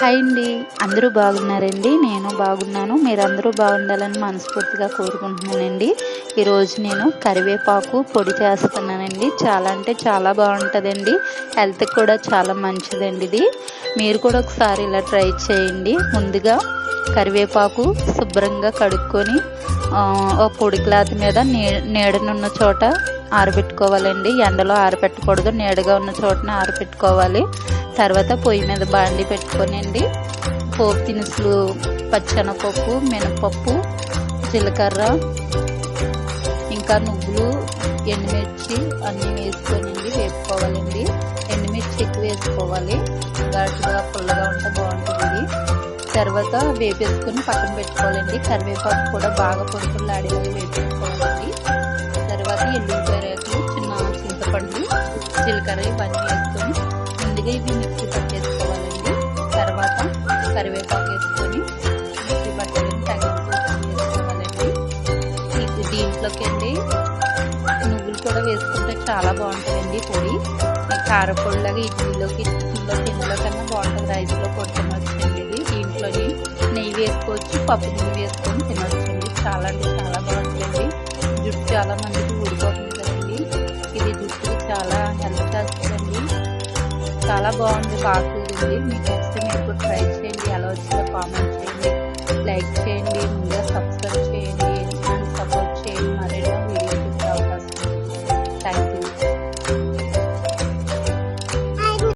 Hi అండి. అందరూ బాగున్నారండి? నేను బాగున్నాను. మీరందరూ బాగుండాలని మనస్ఫూర్తిగా కోరుకుంటున్నానండి. ఈరోజు నేను కరివేపాకు పొడి చేస్తున్నానండి. చాలా అంటే చాలా బాగుంటుందండి. హెల్త్కి కూడా చాలా మంచిదండి ఇది. మీరు కూడా ఒకసారి ఇలా ట్రై చేయండి. ముందుగా కరివేపాకు శుభ్రంగా కడుక్కొని ఒక పొడి క్లాత్ మీద నీ నీడనున్న చోట ఆరబెట్టుకోవాలండి. ఎండలో ఆరబెట్టకూడదు. నీడగా ఉన్న చోటన ఆరబెట్టుకోవాలి. తర్వాత పొయ్యి మీద బాండి పెట్టుకోనండి. పోపు దినుసులు పచ్చనపప్పు మినపప్పు జీలకర్ర ఇంకా నువ్వులు ఎండుమిర్చి అన్నీ వేసుకొనండి వేపుకోవాలండి. ఎండుమిర్చి ఎక్కువ వేసుకోవాలి. ఘాటుగా పుల్లగా ఉంటే బాగుంటుంది. తర్వాత వేపేసుకొని పక్కన పెట్టుకోవాలండి. కరివేపాకు కూడా బాగా పొడుపులాడేలాగా వేపేసుకోవాలండి. తర్వాత ఎల్లుల్లిపాయ రేకులు చిన్న చింతపండు జీలకర్ర ఇవి మిక్సీ పట్టేసుకోవాలండి. తర్వాత కరివేపాకు వేసుకొని మిక్సీ పట్టేసి తగిన వేసుకోవాలండి. ఇది దీంట్లోకి అండి నువ్వులు కూడా వేసుకుంటే చాలా బాగుంటుందండి పొడి. కారపొడిలాగా ఇడ్లీలోకి ఇడ్లీలో కిందలో కన్నా బాగుంటుంది. రైస్లో పొడి తినొచ్చండి ఇది. దీంట్లోని నెయ్యి వేసుకోవచ్చు పప్పు నెయ్యి వేసుకొని తినొచ్చండి చాలా అంటే చాలా బాగుంటుందండి జుట్టు చాలా మంది చాలా బాగుంది బాగా కుదిరింది మీకు ఇస్తే మీరు కూడా ట్రై చేయండి. ఎలా వచ్చిందో కామెంట్